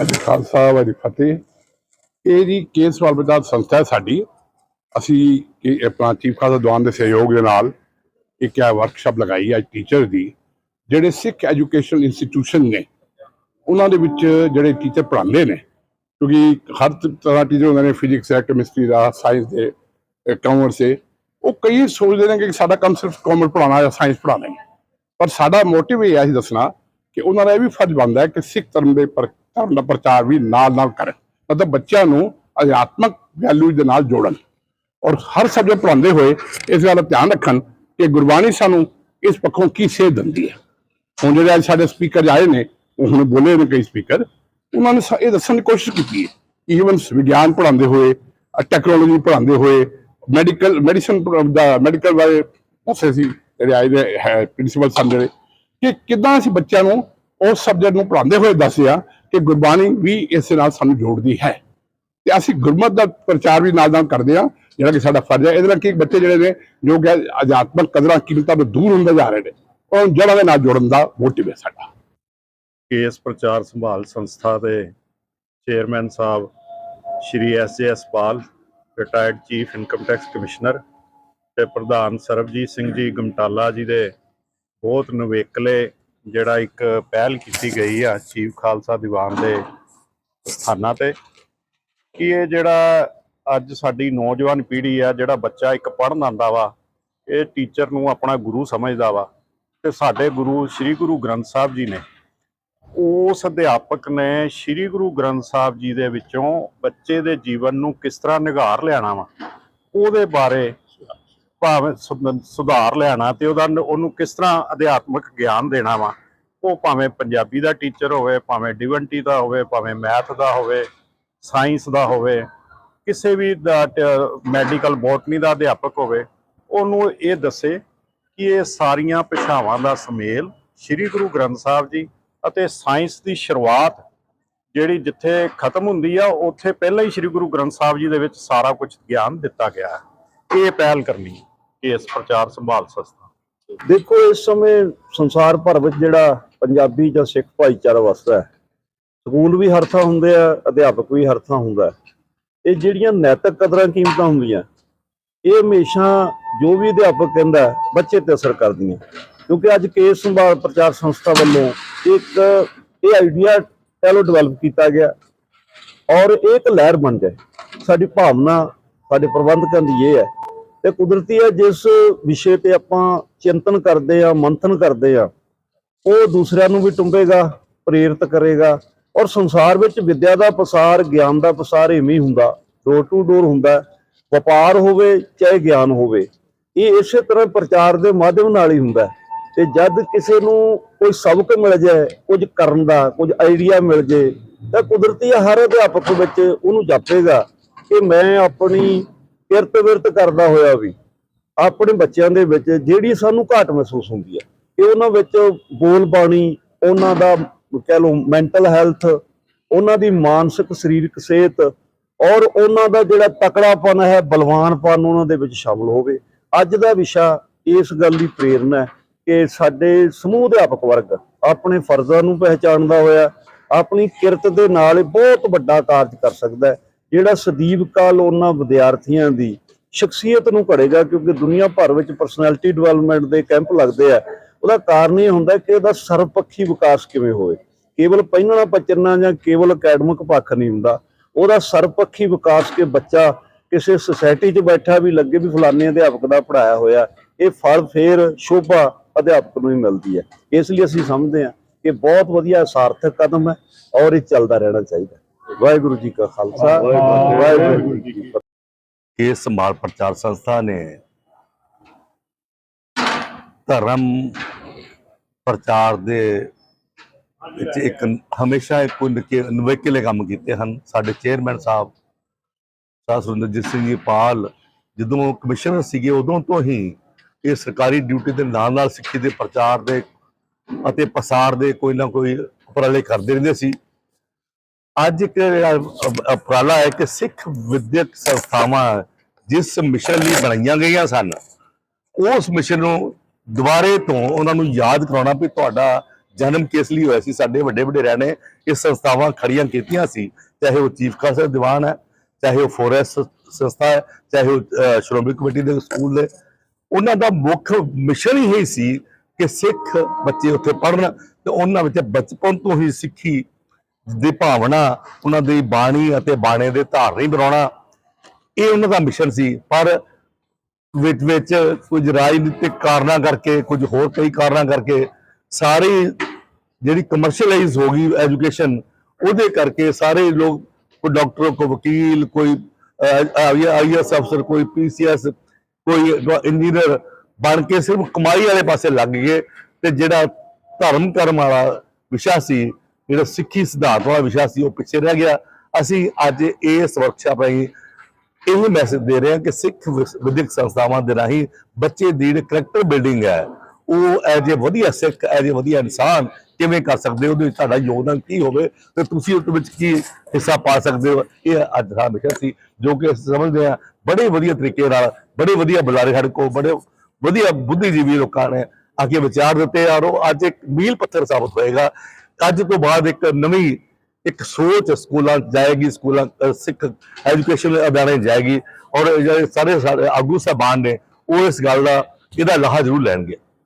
ਅੱਜ ਖਾਲਸਾ ਵਾਹਿਗੁਰੂ ਫਤਿਹ। ਇਹ ਜੀ ਕੇਸ ਵਾਲਬਦਾਰ ਸੰਸਥਾ ਹੈ ਸਾਡੀ। ਅਸੀਂ ਇਹ ਆਪਣਾ ਚੀਫ ਖਾਲਸਾ ਦਵਾਨ ਦੇ ਸਹਿਯੋਗ ਦੇ ਨਾਲ ਇੱਕ ਇਹ ਵਰਕਸ਼ਾਪ ਲਗਾਈ ਹੈ ਟੀਚਰ ਦੀ, ਜਿਹੜੇ ਸਿੱਖ ਐਜੂਕੇਸ਼ਨ ਇੰਸਟੀਟਿਊਸ਼ਨ ਨੇ, ਉਹਨਾਂ ਦੇ ਵਿੱਚ ਜਿਹੜੇ ਟੀਚਰ ਪੜ੍ਹਾਉਂਦੇ ਨੇ, ਕਿਉਂਕਿ ਹਰ ਤਰ੍ਹਾਂ ਟੀਚਰ ਹੁੰਦੇ ਨੇ ਫਿਜ਼ਿਕਸ ਹੈ ਕੈਮਿਸਟਰੀ ਦਾ ਸਾਇੰਸ ਦੇ ਕਾਮਰਸ ਦੇ। ਉਹ ਕਈ ਸੋਚਦੇ ਨੇ ਕਿ ਸਾਡਾ ਕੰਮ ਸਿਰਫ ਕਾਮਰਸ ਪੜ੍ਹਾਉਣਾ ਜਾਂ ਸਾਇੰਸ ਪੜ੍ਹਾਉਣਾ ਪਰ ਸਾਡਾ ਮੋਟਿਵ ਇਹ ਹੈ, ਅਸੀਂ ਦੱਸਣਾ ਕਿ ਉਹਨਾਂ ਦਾ ਇਹ ਵੀ ਫਰਜ਼ ਬਣਦਾ ਹੈ ਕਿ ਸਿੱਖ ਧਰਮ ਦੇ ਪਰ ਧਰਮ ਦਾ ਪ੍ਰਚਾਰ ਵੀ ਨਾਲ ਨਾਲ ਕਰਨ ਮਤਲਬ ਬੱਚਿਆਂ ਨੂੰ ਅਧਿਆਤਮਕ ਵੈਲਿਊ ਦੇ ਨਾਲ ਜੋੜਨ। ਔਰ ਹਰ ਸਬਜੈਕਟ ਪੜ੍ਹਾਉਂਦੇ ਹੋਏ ਇਸ ਗੱਲ ਦਾ ਧਿਆਨ ਰੱਖਣ ਕਿ ਗੁਰਬਾਣੀ ਸਾਨੂੰ ਇਸ ਪੱਖੋਂ ਕੀ ਸੇਧ ਦਿੰਦੀ ਹੈ। ਹੁਣ ਜਿਹੜੇ ਅੱਜ ਸਾਡੇ ਸਪੀਕਰ ਆਏ ਨੇ, ਉਹ ਹੁਣ ਬੋਲੇ ਨੇ ਕਈ ਸਪੀਕਰ ਉਹਨਾਂ ਨੇ ਸਾ- ਇਹ ਦੱਸਣ ਦੀ ਕੋਸ਼ਿਸ਼ ਕੀਤੀ ਹੈ। ਈਵਨ ਵਿਗਿਆਨ ਪੜ੍ਹਾਉਂਦੇ ਹੋਏ ਟੈਕਨੋਲੋਜੀ ਪੜ੍ਹਾਉਂਦੇ ਹੋਏ ਮੈਡੀਕਲ ਮੈਡੀਸਨ ਦਾ ਮੈਡੀਕਲ ਬਾਰੇ ਦੱਸੇ ਸੀ, ਜਿਹੜੇ ਆਏ ਦੇ ਹੈ ਪ੍ਰਿੰਸੀਪਲ ਸਨ ਜਿਹੜੇ, ਕਿ ਕਿਦਾਂ ਅਸੀਂ ਬੱਚਿਆਂ ਨੂੰ ਉਸ ਸਬਜੈਕਟ ਨੂੰ ਪੜ੍ਹਾਉਂਦੇ ਹੋਏ ਦੱਸਿਆ ਕਿ ਗੁਰਬਾਣੀ ਵੀ ਇਸ ਨਾਲ ਸਾਨੂੰ ਜੋੜਦੀ ਹੈ। ਤੇ ਅਸੀਂ ਗੁਰਮਤ ਦਾ ਪ੍ਰਚਾਰ ਵੀ ਨਾਲ ਨਾਲ ਕਰਦੇ ਹਾਂ, ਜਿਹੜਾ ਕਿ ਸਾਡਾ ਫਰਜ਼ ਹੈ। ਇਹਦੇ ਨਾਲ ਕੀ ਬੱਚੇ ਜਿਹੜੇ ਨੇ, ਜੋ ਕਿ ਅਧਿਆਤਮਕ ਕਦਰਾਂ ਕੀਮਤਾਂ ਤੋਂ ਦੂਰ ਹੁੰਦੇ ਜਾ ਰਹੇ ਨੇ ਉਹ ਜੜ੍ਹਾਂ ਦੇ ਨਾਲ ਜੋੜਨ ਦਾ ਮੋਟਿਵ ਹੈ ਸਾਡਾ। ਕੇਸ ਪ੍ਰਚਾਰ ਸੰਭਾਲ ਸੰਸਥਾ ਦੇ ਚੇਅਰਮੈਨ ਸਾਹਿਬ Shri S J S Pal retired chief income tax commissioner ਤੇ ਪ੍ਰਧਾਨ ਸਰਬਜੀਤ ਸਿੰਘ ਜੀ ਗਮਟਾਲਾ ਜੀ ਦੇ ਬਹੁਤ ਨਵੇਕਲੇ ਜਿਹੜਾ ਇੱਕ ਪਹਿਲ ਕੀਤੀ ਗਈ ਆ ਚੀਫ ਖਾਲਸਾ ਦੀਵਾਨ ਦੇ ਸਥਾਨਾਂ ਤੇ, ਕਿ ਇਹ ਜਿਹੜਾ ਅੱਜ ਸਾਡੀ ਨੌਜਵਾਨ ਪੀੜ੍ਹੀ ਆ, ਜਿਹੜਾ ਬੱਚਾ ਇੱਕ ਪੜ੍ਹਨ ਆਂਦਾ ਵਾ, ਇਹ ਟੀਚਰ ਨੂੰ ਆਪਣਾ ਗੁਰੂ ਸਮਝਦਾ ਵਾ। ਤੇ ਸਾਡੇ ਗੁਰੂ, ਸ੍ਰੀ ਗੁਰੂ ਗ੍ਰੰਥ ਸਾਹਿਬ ਜੀ ਨੇ, ਉਸ ਅਧਿਆਪਕ ਨੇ ਸ੍ਰੀ ਗੁਰੂ ਗ੍ਰੰਥ ਸਾਹਿਬ ਜੀ ਦੇ ਵਿੱਚੋਂ ਬੱਚੇ ਦੇ ਜੀਵਨ ਨੂੰ ਕਿਸ ਤਰ੍ਹਾਂ ਨਿਘਾਰ ਲਿਆਣਾ ਵਾ, ਉਹਦੇ ਬਾਰੇ ਭਾਵੇਂ ਸੁਧ- ਸੁਧਾਰ ਲਿਆਣਾ ਤੇ ਉਹਦਾ ਉਹਨੂੰ ਕਿਸ ਤਰ੍ਹਾਂ ਅਧਿਆਤਮਿਕ ਗਿਆਨ ਦੇਣਾ ਵਾ, ਉਹ ਭਾਵੇਂ ਪੰਜਾਬੀ ਦਾ ਟੀਚਰ ਹੋਵੇ, ਭਾਵੇਂ ਡਿਵੈਂਟੀ ਦਾ ਹੋਵੇ, ਭਾਵੇਂ ਮੈਥ ਦਾ ਹੋਵੇ ਸਾਇੰਸ ਦਾ ਹੋਵੇ, ਕਿਸੇ ਵੀ ਦਾ ਮੈਡੀਕਲ ਬੋਟਨੀ ਦਾ ਅਧਿਆਪਕ ਹੋਵੇ, ਉਹਨੂੰ ਇਹ ਦੱਸੇ ਕਿ ਇਹ ਸਾਰੀਆਂ ਭਾਸ਼ਾਵਾਂ ਦਾ ਸੁਮੇਲ ਸ੍ਰੀ ਗੁਰੂ ਗ੍ਰੰਥ ਸਾਹਿਬ ਜੀ ਅਤੇ ਸਾਇੰਸ ਦੀ ਸ਼ੁਰੂਆਤ ਜਿਹੜੀ ਜਿੱਥੇ ਖਤਮ ਹੁੰਦੀ ਆ, ਉੱਥੇ ਪਹਿਲਾਂ ਹੀ ਸ੍ਰੀ ਗੁਰੂ ਗ੍ਰੰਥ ਸਾਹਿਬ ਜੀ ਦੇ ਵਿੱਚ ਸਾਰਾ ਕੁਝ ਗਿਆਨ ਦਿੱਤਾ ਗਿਆ। ਹੈ ਇਹ ਪਹਿਲ ਕਰਨੀ। ਕੇਸ ਪ੍ਰਚਾਰ ਸੰਭਾਲ ਸੰਸਥਾ ਦੇਖੋ, ਇਸ ਸਮੇਂ ਸੰਸਾਰ ਭਰ ਵਿੱਚ ਜਿਹੜਾ ਪੰਜਾਬੀ ਜਾਂ ਸਿੱਖ ਭਾਈਚਾਰਾ ਵਸਦਾ ਹੈ, ਸਕੂਲ ਵੀ ਹਰ ਥਾਂ ਹੁੰਦੇ ਆ, ਅਧਿਆਪਕ ਵੀ ਹਰ ਥਾਂ ਹੁੰਦਾ ਇਹ ਜਿਹੜੀਆਂ ਨੈਤਿਕ ਕਦਰਾਂ ਕੀਮਤਾਂ ਹੁੰਦੀਆਂ, ਇਹ ਹਮੇਸ਼ਾ ਜੋ ਵੀ ਅਧਿਆਪਕ ਕਹਿੰਦਾ ਬੱਚੇ ਤੇ ਅਸਰ ਕਰਦੀਆਂ। ਕਿਉਂਕਿ ਅੱਜ ਕੇਸ ਸੰਭਾਲ ਪ੍ਰਚਾਰ ਸੰਸਥਾ ਵੱਲੋਂ ਇੱਕ ਇਹ ਆਈਡੀਆ ਪਹਿਲੋਂ ਡਿਵੈਲਪ ਕੀਤਾ ਗਿਆ ਔਰ ਇਹ ਇੱਕ ਲਹਿਰ ਬਣ ਜਾਏ। ਸਾਡੀ ਭਾਵਨਾ, ਸਾਡੇ ਪ੍ਰਬੰਧਕਾਂ ਦੀ ਇਹ ਹੈ ਤੇ ਕੁਦਰਤੀ ਹੈ, ਜਿਸ ਵਿਸ਼ੇ ਤੇ ਆਪਾਂ ਚਿੰਤਨ ਕਰਦੇ ਆ ਮੰਥਨ ਕਰਦੇ ਆ ਉਹ ਦੂਸਰਿਆਂ ਨੂੰ ਵੀ ਟੁੰਬੇਗਾ, ਪ੍ਰੇਰਿਤ ਕਰੇਗਾ ਔਰ ਸੰਸਾਰ ਵਿੱਚ ਵਿਦਿਆ ਦਾ ਪ੍ਰਸਾਰ ਗਿਆਨ ਦਾ ਪ੍ਰਸਾਰ ਇਵੇਂ ਹੀ ਹੁੰਦਾ ਡੋਰ ਟੂ ਡੋਰ ਹੁੰਦਾ, ਵਪਾਰ ਹੋਵੇ ਚਾਹੇ ਗਿਆਨ ਹੋਵੇ, ਇਹ ਇਸੇ ਤਰ੍ਹਾਂ ਪ੍ਰਚਾਰ ਦੇ ਮਾਧਿਅਮ ਨਾਲ ਹੀ ਹੁੰਦਾ ਤੇ ਜਦ ਕਿਸੇ ਨੂੰ ਕੋਈ ਸਬਕ ਮਿਲ ਜਾਏ, ਕੁਝ ਕਰਨ ਦਾ, ਕੁਝ ਆਈਡੀਆ ਮਿਲ ਜੇ ਤਾਂ ਕੁਦਰਤੀ ਹਰ ਅਧਿਆਪਕ ਵਿੱਚ ਉਹਨੂੰ ਜਾਪੇਗਾ ਕਿ ਮੈਂ ਆਪਣੀ ਕਿਰਤ ਵਿਰਤ ਕਰਦਾ ਹੋਇਆ ਵੀ ਆਪਣੇ ਬੱਚਿਆਂ ਦੇ ਵਿੱਚ ਜਿਹੜੀ ਸਾਨੂੰ ਘਾਟ ਮਹਿਸੂਸ ਹੁੰਦੀ ਹੈ ਕਿ ਉਹਨਾਂ ਵਿੱਚ ਬੋਲ ਬਾਣੀ, ਉਹਨਾਂ ਦਾ ਕਹਿ ਲਓ ਮੈਂਟਲ ਹੈਲਥ ਉਹਨਾਂ ਦੀ ਮਾਨਸਿਕ, ਸਰੀਰਕ ਸਿਹਤ ਔਰ ਉਹਨਾਂ ਦਾ ਜਿਹੜਾ ਤਕੜਾਪਨ ਹੈ, ਬਲਵਾਨਪਨ ਉਹਨਾਂ ਦੇ ਵਿੱਚ ਸ਼ਾਮਲ ਹੋਵੇ। ਅੱਜ ਦਾ ਵਿਸ਼ਾ ਇਸ ਗੱਲ ਦੀ ਪ੍ਰੇਰਣਾ ਹੈ ਕਿ ਸਾਡੇ ਸਮੂਹ ਅਧਿਆਪਕ ਵਰਗ ਆਪਣੇ ਫਰਜ਼ਾਂ ਨੂੰ ਪਹਿਚਾਣਦਾ ਹੋਇਆ, ਆਪਣੀ ਕਿਰਤ ਦੇ ਨਾਲ ਬਹੁਤ ਵੱਡਾ ਕਾਰਜ ਕਰ ਸਕਦਾ ਹੈ। ਜਿਹੜਾ ਸਦੀਵ ਕਾਲ ਉਹਨਾਂ ਵਿਦਿਆਰਥੀਆਂ ਦੀ ਸ਼ਖਸੀਅਤ ਨੂੰ ਘੜੇਗਾ ਕਿਉਂਕਿ ਦੁਨੀਆ ਭਰ ਵਿੱਚ ਪਰਸਨੈਲਿਟੀ ਡਿਵੈਲਪਮੈਂਟ ਦੇ ਕੈਂਪ ਲੱਗਦੇ ਆ। ਉਹਦਾ ਕਾਰਨ ਇਹ ਹੁੰਦਾ ਕਿ ਇਹਦਾ ਸਰਵਪੱਖੀ ਵਿਕਾਸ ਕਿਵੇਂ ਹੋਵੇ। ਕੇਵਲ ਪਹਿਨਣਾ ਪਚਰਨਾ ਜਾਂ ਕੇਵਲ ਅਕੈਡਮਿਕ ਪੱਖ ਨਹੀਂ ਹੁੰਦਾ। ਉਹਦਾ ਸਰਵਪੱਖੀ ਵਿਕਾਸ ਕੇ ਬੱਚਾ ਕਿਸੇ ਸੁਸਾਇਟੀ 'ਚ ਬੈਠਾ ਵੀ ਲੱਗੇ ਵੀ ਫਲਾਣੇ ਅਧਿਆਪਕ ਦਾ ਪੜਾਇਆ ਹੋਇਆ, ਇਹ ਫਲ ਫੇਰ ਸ਼ੋਭਾ ਅਧਿਆਪਕ ਨੂੰ ਹੀ ਮਿਲਦੀ ਹੈ। ਇਸ ਲਈ ਅਸੀਂ ਸਮਝਦੇ ਹਾਂ ਕਿ ਬਹੁਤ ਵਧੀਆ ਸਾਰਥਕ ਕਦਮ ਹੈ ਔਰ ਇਹ ਚੱਲਦਾ ਰਹਿਣਾ ਚਾਹੀਦਾ। ਵਾਹਿਗੁਰੂ ਜੀ ਕਾ ਖਾਲਸਾ ਵਾਹਿਗੁਰੂ ਜੀ ਕੀ ਫਤਿਹ। ਇਹ ਸੰਭਾਲ ਪ੍ਰਚਾਰ ਸੰਸਥਾ ਨੇ ਧਰਮ ਪ੍ਰਚਾਰ ਦੇ ਵਿੱਚ ਇੱਕ ਹਮੇਸ਼ਾ ਇੱਕ ਨਕੇ ਨਵੇਕਲੇ ਕੰਮ ਕੀਤੇ ਹਨ। ਸਾਡੇ ਚੇਅਰਮੈਨ ਸਾਹਿਬ ਸਾਹ ਸੁਰਿੰਦਰਜੀਤ ਸਿੰਘ ਜੀ ਪਾਲ ਜਦੋਂ ਕਮਿਸ਼ਨਰ ਸੀਗੇ ਉਦੋਂ ਤੋਂ ਹੀ ਇਹ ਸਰਕਾਰੀ ਡਿਊਟੀ ਦੇ ਨਾਲ ਨਾਲ ਸਿੱਖੀ ਦੇ ਪ੍ਰਚਾਰ ਦੇ ਅਤੇ ਪਸਾਰ ਦੇ ਕੋਈ ਨਾ ਕੋਈ ਉਪਰਾਲੇ ਕਰਦੇ ਰਹਿੰਦੇ ਸੀ। ਅੱਜ ਇੱਕ ਉਪਰਾਲਾ ਹੈ ਕਿ ਸਿੱਖ ਵਿਦਿਅਕ ਸੰਸਥਾਵਾਂ ਜਿਸ ਮਿਸ਼ਨ ਲਈ ਬਣਾਈਆਂ ਗਈਆਂ ਸਨ, ਉਸ ਮਿਸ਼ਨ ਨੂੰ ਦੁਬਾਰੇ ਤੋਂ ਉਹਨਾਂ ਨੂੰ ਯਾਦ ਕਰਾਉਣਾ ਵੀ ਤੁਹਾਡਾ ਜਨਮ ਕਿਸ ਲਈ ਹੋਇਆ ਸੀ, ਸਾਡੇ ਵੱਡੇ ਵਡੇਰਿਆਂ ਨੇ ਇਹ ਸੰਸਥਾਵਾਂ ਖੜੀਆਂ ਕੀਤੀਆਂ ਸੀ, ਚਾਹੇ ਉਹ ਚੀਫ ਕਾਸਰ ਦੀਵਾਨ ਹੈ, ਚਾਹੇ ਉਹ ਫੋਰੈਸਟ ਸੰਸਥਾ ਹੈ, ਚਾਹੇ ਉਹ ਸ਼੍ਰੋਮਣੀ ਕਮੇਟੀ ਦੇ ਸਕੂਲ ਨੇ, ਉਹਨਾਂ ਦਾ ਮੁੱਖ ਮਿਸ਼ਨ ਹੀ ਇਹ ਸੀ ਕਿ ਸਿੱਖ ਬੱਚੇ ਉੱਥੇ ਪੜ੍ਹਨ ਤੇ ਉਹਨਾਂ ਵਿੱਚ ਬਚਪਨ ਤੋਂ ਹੀ ਸਿੱਖੀ ਦੀ ਭਾਵਨਾ, ਉਹਨਾਂ ਦੀ ਬਾਣੀ ਅਤੇ ਬਾਣੇ ਦੇ ਧਾਰਨੀ ਬਣਾਉਣਾ। ਇਹ ਉਹਨਾਂ ਦਾ ਮਿਸ਼ਨ ਸੀ, ਪਰ ਵਿੱਚ ਵਿੱਚ ਕੁਝ ਰਾਜਨੀਤਿਕ ਕਾਰਨਾਂ ਕਰਕੇ, ਕੁਝ ਹੋਰ ਕਈ ਕਾਰਨਾਂ ਕਰਕੇ ਸਾਰੇ ਜਿਹੜੀ ਕਮਰਸ਼ੀਅਲਾਈਜ਼ ਹੋ ਗਈ ਐਜੂਕੇਸ਼ਨ ਉਹਦੇ ਕਰਕੇ ਸਾਰੇ ਲੋਕ, ਕੋਈ ਡਾਕਟਰ ਕੋਈ ਵਕੀਲ, ਕੋਈ ਆਈਐਸ ਅਫਸਰ ਕੋਈ ਪੀਸੀਐਸ ਕੋਈ ਇੰਜੀਨੀਅਰ ਬਣ ਕੇ ਸਿਰਫ ਕਮਾਈ ਵਾਲੇ ਪਾਸੇ ਲੱਗ ਗਏ ਤੇ ਜਿਹੜਾ ਧਰਮ ਕਰਮ ਵਾਲਾ ਵਿਸ਼ਾ ਸੀ ਜਿਹੜਾ ਸਿੱਖੀ ਸਿਧਾਂਤ ਵਾਲਾ ਵਿਸ਼ਾ ਸੀ, ਉਹ ਪਿੱਛੇ ਰਹਿ ਗਿਆ। ਅਸੀਂ ਅੱਜ ਇਸ ਵਰਕਸ਼ਾਪ ਰਾਹੀਂ ਇਹ ਮੈਸੇਜ ਦੇ ਰਹੇ ਹਾਂ ਕਿ ਸਿੱਖ ਵਿਸ- ਵਿਦਿਅਕ ਸੰਸਥਾਵਾਂ ਦੇ ਰਾਹੀਂ ਬੱਚੇ ਦੀ ਜਿਹੜੀ ਕਰੈਕਟਰ ਬਿਲਡਿੰਗ ਹੈ, ਉਹ ਐਜ ਏ ਵਧੀਆ ਸਿੱਖ ਐਜ ਏ ਵਧੀਆ ਇਨਸਾਨ ਕਿਵੇਂ ਕਰ ਸਕਦੇ, ਉਹਦੇ ਵਿੱਚ ਤੁਹਾਡਾ ਯੋਗਦਾਨ ਕੀ ਹੋਵੇ ਤੇ ਤੁਸੀਂ ਉਸ ਵਿੱਚ ਕੀ ਹਿੱਸਾ ਪਾ ਸਕਦੇ ਹੋ? ਇਹ ਅੱਜ ਦਾ ਵਿਸ਼ਾ ਸੀ, ਜੋ ਕਿ ਅਸੀਂ ਸਮਝਦੇ ਹਾਂ, ਬੜੇ ਵਧੀਆ ਤਰੀਕੇ ਨਾਲ, ਬੜੇ ਵਧੀਆ ਬੁਲਾਰੇ ਸਾਡੇ ਕੋਲ, ਬੜੇ ਵਧੀਆ ਬੁੱਧੀਜੀਵੀ ਲੋਕਾਂ ਨੇ ਆ ਕੇ ਵਿਚਾਰ ਦਿੱਤੇ ਔਰ ਉਹ ਅੱਜ ਇੱਕ ਮੀਲ ਪੱਥਰ ਸਾਬਤ ਹੋਏਗਾ। ਅੱਜ ਤੋਂ ਬਾਅਦ ਇੱਕ ਨਵੀਂ, ਇੱਕ ਸੋਚ ਸਕੂਲਾਂ ਜਾਏਗੀ, ਸਕੂਲਾਂ ਸਿੱਖ ਐਜੂਕੇਸ਼ਨ ਅਦਾਰੇ ਜਾਏਗੀ ਔਰ ਜਿਹੜੇ ਸਾਰੇ ਆਗੂ ਸਾਹਿਬਾਨ ਨੇ ਉਹ ਇਸ ਗੱਲ ਦਾ, ਇਹਦਾ ਲਾਹਾ ਜ਼ਰੂਰ ਲੈਣਗੇ।